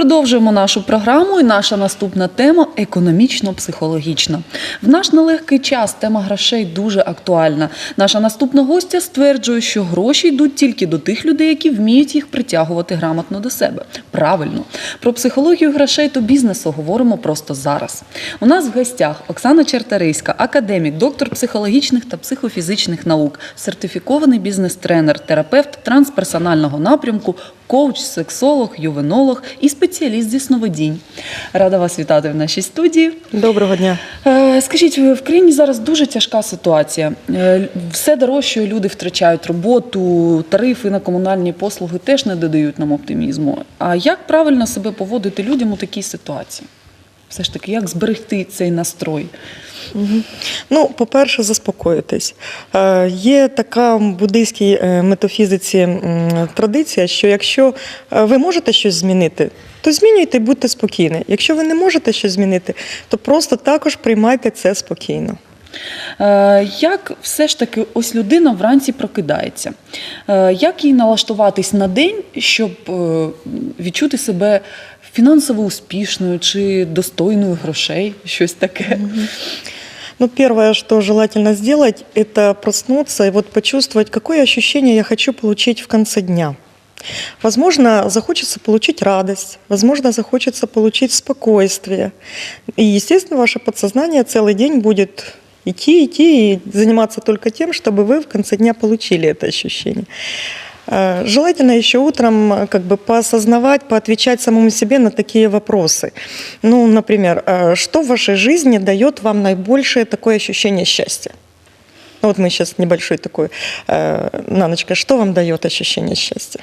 продовжуємо нашу програму, і наша наступна тема економічно-психологічна. В наш нелегкий час тема грошей дуже актуальна. Наша наступна гостя стверджує, що гроші йдуть тільки до тих людей, які вміють їх притягувати грамотно до себе. Правильно, про психологію грошей та бізнесу говоримо просто зараз. У нас в гостях Оксана Чертариська, академік, доктор психологічних та психофізичних наук, сертифікований бізнес-тренер, терапевт трансперсонального напрямку, коуч, сексолог, ювенолог і спеціаліст зі сновидінь. Рада вас вітати в нашій студії. Доброго дня. Е, Скажіть, в країні зараз дуже тяжка ситуація. Е, Все дорожче, люди втрачають роботу, тарифи на комунальні послуги теж не додають нам оптимізму. А як правильно себе поводити людям у такій ситуації? Все ж таки, як зберегти цей настрой? Ну, по-перше, заспокоїтись. Е, Є така в буддийській е, метафізиці традиція, що якщо е, ви можете щось змінити, то змінюйте і будьте спокійні. Якщо ви не можете щось змінити, то просто також приймайте це спокійно. Е, Як все ж таки ось людина вранці прокидається? Е, Як їй налаштуватись на день, щоб е, відчути себе фінансово успішною чи достойною грошей? Щось таке? Ну, первое, что желательно сделать, это проснуться и вот почувствовать, какое ощущение я хочу получить в конце дня. Возможно, захочется получить радость, возможно, захочется получить спокойствие. И, естественно, ваше подсознание целый день будет идти, идти и заниматься только тем, чтобы вы в конце дня получили это ощущение. Э, Желательно еще утром э, как бы поосознавать, поотвечать самому себе на такие вопросы. Ну, например, э, что в вашей жизни дает вам наибольшее такое ощущение счастья? Ну, вот мы сейчас небольшой такой, э, Наночка, что вам дает ощущение счастья?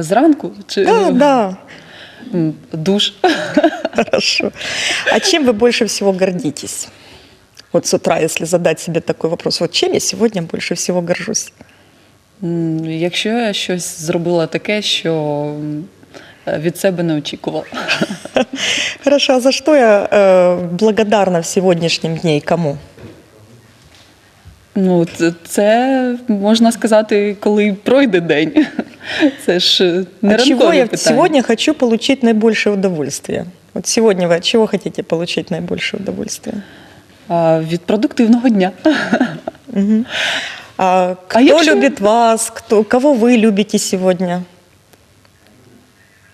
Зранку чи Да, да, душ? хорошо. А чем вы больше всего гордитесь? Вот с утра, если задать себе такой вопрос, вот чем я сегодня больше всего горжусь? Якщо я щось зробила таке, що від себе не очікувала. Хорошо, а за что я э, благодарна в сегодняшнем дне и кому? Ну, це, це можна сказати, коли пройде день. Це ж е, не от чего ранкові я питання. сегодня хочу получить наибольшее удовольствие? Вот сегодня вы от чего хотите получить наибольшее удовольствие? А, від продуктивного дня. А кто якщо- любит вас, кто, кого вы любите сегодня?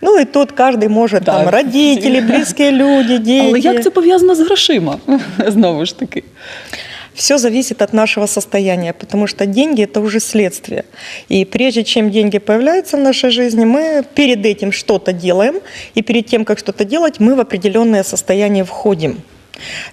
Ну и тут каждый может, Да. там, родители, близкие люди, дети. Але як це пов'язано з грошима? Знову ж таки. Все зависит от нашего состояния, потому что деньги – это уже следствие. И прежде чем деньги появляются в нашей жизни, мы перед этим что-то делаем, и перед тем, как что-то делать, мы в определенное состояние входим.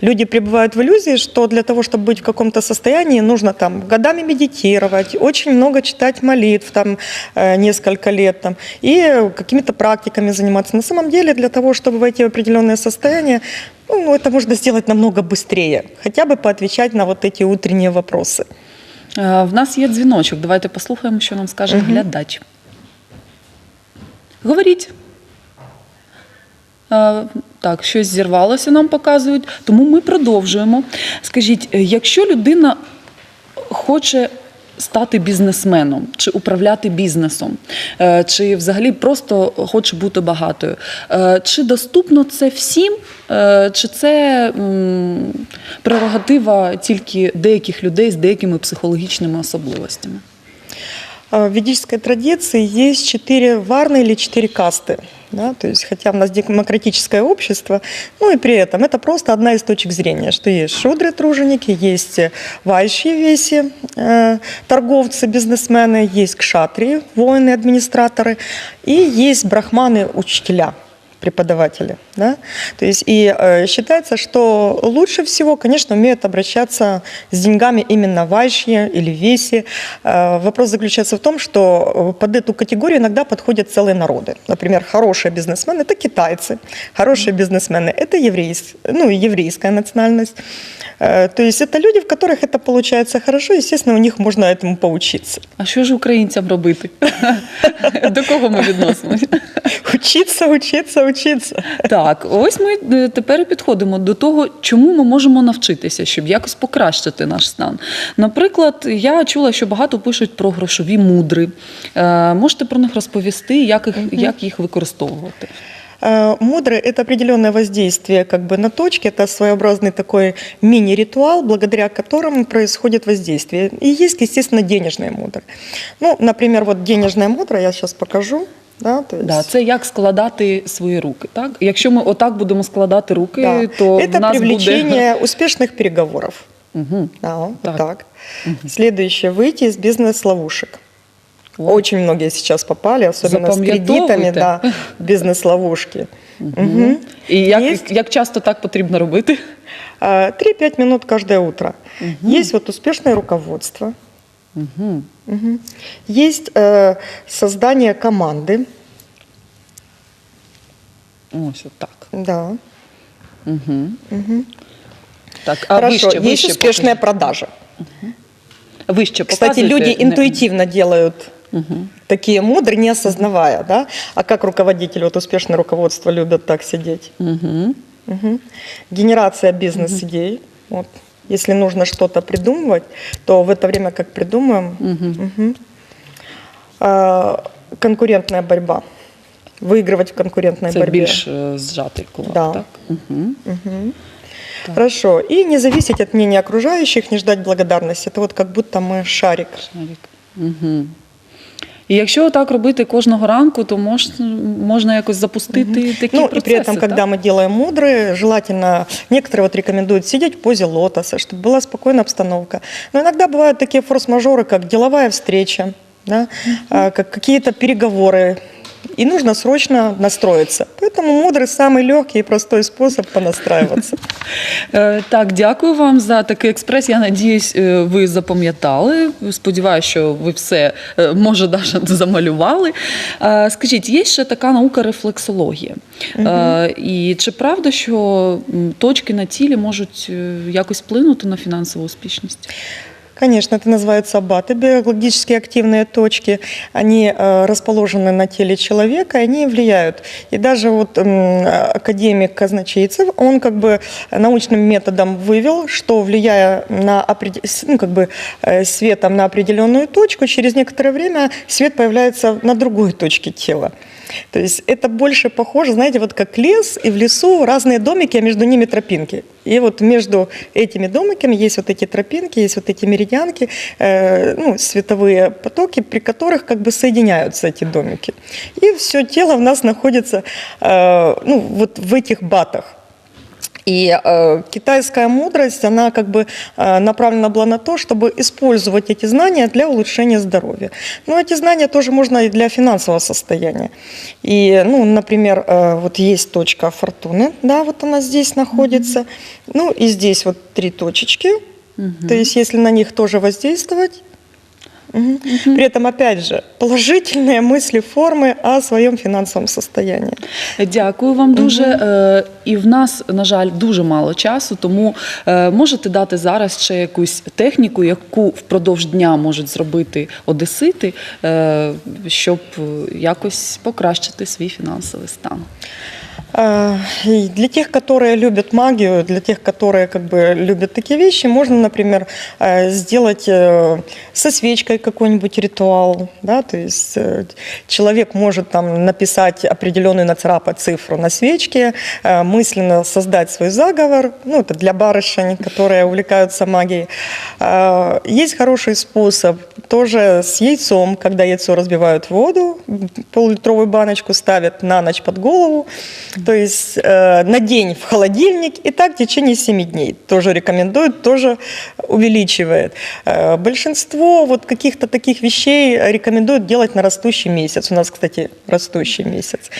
Люди пребывают в иллюзии, что для того, чтобы быть в каком-то состоянии, нужно там годами медитировать, очень много читать молитв, там э, несколько лет, там, и какими-то практиками заниматься. На самом деле, для того, чтобы войти в определенное состояние, ну, это можно сделать намного быстрее. Хотя бы поотвечать на вот эти утренние вопросы. Е, В нас є дзвіночок. Давайте послухаємо, що нам скаже Мгм. глядач. Говоріть. Так, щось зірвалося, нам показують. Тому ми продовжуємо. Скажіть, е, якщо людина хоче стати бізнесменом чи управляти бізнесом, е, чи взагалі просто хоче бути багатою, е, чи доступно це всім, чи це прерогатива тільки деяких людей з деякими психологічними особливостями? А В ведической традиции есть четыре варны или четыре касты. Да? То есть, хотя у нас демократическое общество, ну и при этом это просто одна из точек зрения, что есть шудры труженики, есть вайши веси, э, торговцы, бизнесмены, есть кшатрии, воины, администраторы, и есть брахманы, учителя преподаватели. Да? То есть и э, считается, что лучше всего, конечно, умеют обращаться с деньгами именно вайшьи или веси. Э, вопрос заключается в том, что э, под эту категорию иногда подходят целые народы. Например, хорошие бизнесмены – это китайцы, хорошие бизнесмены – это еврейс, ну, еврейская национальность. Э, то есть это люди, в которых это получается хорошо, естественно, у них можно этому поучиться. А що ж українцям робити? До кого ми відносимося? Учиться, учиться, учиться. Так, ось ми е, тепер і підходимо до того, чому ми можемо навчитися, щоб якось покращити наш стан. Наприклад, я чула, що багато пишуть про грошові мудри. Е, можете про них розповісти, як їх, як їх використовувати? Э, Мудры – это определенное воздействие как бы на точки, это своеобразный такой мини-ритуал, благодаря которому происходит воздействие. И есть, естественно, денежные мудры. Ну, например, вот денежная мудра, я сейчас покажу. Да, то есть, Да, це як складати свої руки. Так? Якщо ми отак будемо складати руки, да. то это в нас привлечение успешных переговоров. буде. Угу. Да, вот Так. так. Следующее – выйти из бизнес-ловушек. Очень многие сейчас попали, особенно с кредитами, Запам'ятовуйте. да, в бизнес-ловушки. Мгм. І як, Есть. як часто так потрібно робити? А, 3-5 минут каждое утро. Есть вот успешное руководство. Угу. Есть э, создание команды. Ось отак. Да. Угу. Мгм. Так, а Хорошо. вище, есть вище, успешная покажіть. продажа. Вище Кстати, показуйте. люди интуитивно делают Мгм. такие мудрые, не осознавая, да? А как руководитель, вот успешное руководство любят так сидеть. Мгм. Мгм. Генерация бизнес-идей. Вот. Если нужно что-то придумывать, то в это время, как придумаем, мгм. А, конкурентная борьба. Выигрывать в конкурентной Це борьбе. більш е, зжатий кулак, Да. так? Угу. Мгм. Хорошо. И не зависеть от мнения окружающих, не ждать благодарности. Это вот как будто мы шарик. Угу. І якщо так робити кожного ранку, то мож, можна якось запустити такі ну, процеси. и при этом, так? когда мы делаем мудрые, желательно, некоторые вот рекомендуют сидеть в позе лотоса, чтобы была спокойная обстановка. Но иногда бывают такие форс-мажоры, как деловая встреча, да, а, как какие-то переговоры, и нужно срочно настроиться. Поэтому мудрый самый легкий и простой способ понастраиваться. Е, Так, дякую вам за такий експрес. Я надіюсь, е, ви запам'ятали. Сподіваюся, що ви все е, може навіть замалювали. Е, Скажіть, є ще така наука рефлексологія. Е, І чи правда, що м, точки на тілі можуть е, якось вплинути на фінансову успішність? Конечно, это называется абаты, биологически активные точки. Они э, расположены на теле человека, они влияют. И даже вот академик Казначейцев, он как бы научным методом вывел, что влияя на ну, как бы, э, светом на определенную точку, через некоторое время свет появляется на другой точке тела. То есть это больше похоже, знаете, вот как лес, и в лесу разные домики, а между ними тропинки. И вот между этими домиками есть вот эти тропинки, есть вот эти меридианки, э, ну, световые потоки, при которых как бы соединяются эти домики. И все тело у нас находится э, ну, вот в этих батах. И э, китайская мудрость, она как бы э, направлена была на то, чтобы использовать эти знания для улучшения здоровья. Но эти знания тоже можно и для финансового состояния. И, ну, например, э, вот есть точка фортуны, да, вот она здесь находится. Ну, и здесь вот три точечки. То есть, если на них тоже воздействовать, Мгм. При этом, опять же, положительные мысли, формы о своем финансовом состоянии. Дякую вам дуже. Е, І в нас, на жаль, дуже мало часу, тому е, можете дати зараз ще якусь техніку, яку впродовж дня можуть зробити одесити, е, щоб е, якось покращити свій фінансовий стан. А, и Для тех, которые любят магию, для тех, которые как бы любят такие вещи, можно, например, э, сделать э, со свечкой какой-нибудь ритуал, да, то есть э, человек может там написать определенную, нацарапать цифру на свечке, э, мысленно создать свой заговор, ну, это для барышень, которые увлекаются магией. А, Есть хороший способ тоже с яйцом, когда яйцо разбивают в воду, пол-литровую баночку ставят на ночь под голову, то есть э, на день в холодильник, и так в течение 7 дней. Тоже рекомендуют, тоже увеличивает. Э, большинство вот каких-то таких вещей рекомендуют делать на растущий месяц. У нас, кстати, растущий месяц.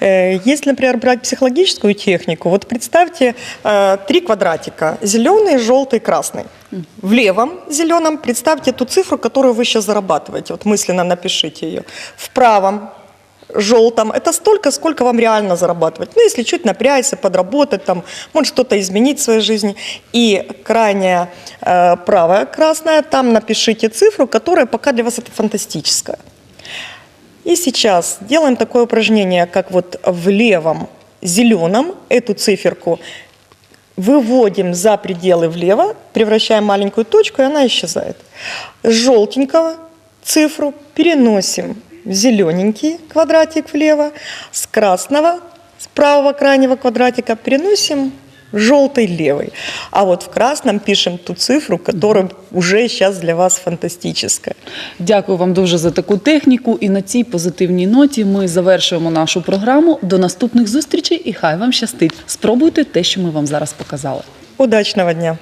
Э, Если, например, брать психологическую технику, вот представьте э, три квадратика, зеленый, желтый, красный. В левом зеленом представьте ту цифру, которую вы сейчас зарабатываете, вот мысленно напишите ее. В правом желтом это столько, сколько вам реально зарабатывать. Ну, если чуть напрячься, подработать, там, может что-то изменить в своей жизни. И крайняя э, правая красная, там напишите цифру, которая пока для вас это фантастическая. И сейчас делаем такое упражнение, как вот в левом зеленом эту циферку выводим за пределы влево, превращаем маленькую точку, и она исчезает. Желтенького цифру переносим зелененький квадратик влево, с красного с правого крайнего квадратика переносим желтый левый. А вот в красном пишем ту цифру, которая уже сейчас для вас фантастическая. Дякую вам дуже за таку техніку. І на цій позитивній ноті ми завершуємо нашу програму. До наступних зустрічей і хай вам щастить. Спробуйте те, що ми вам зараз показали. Удачного дня!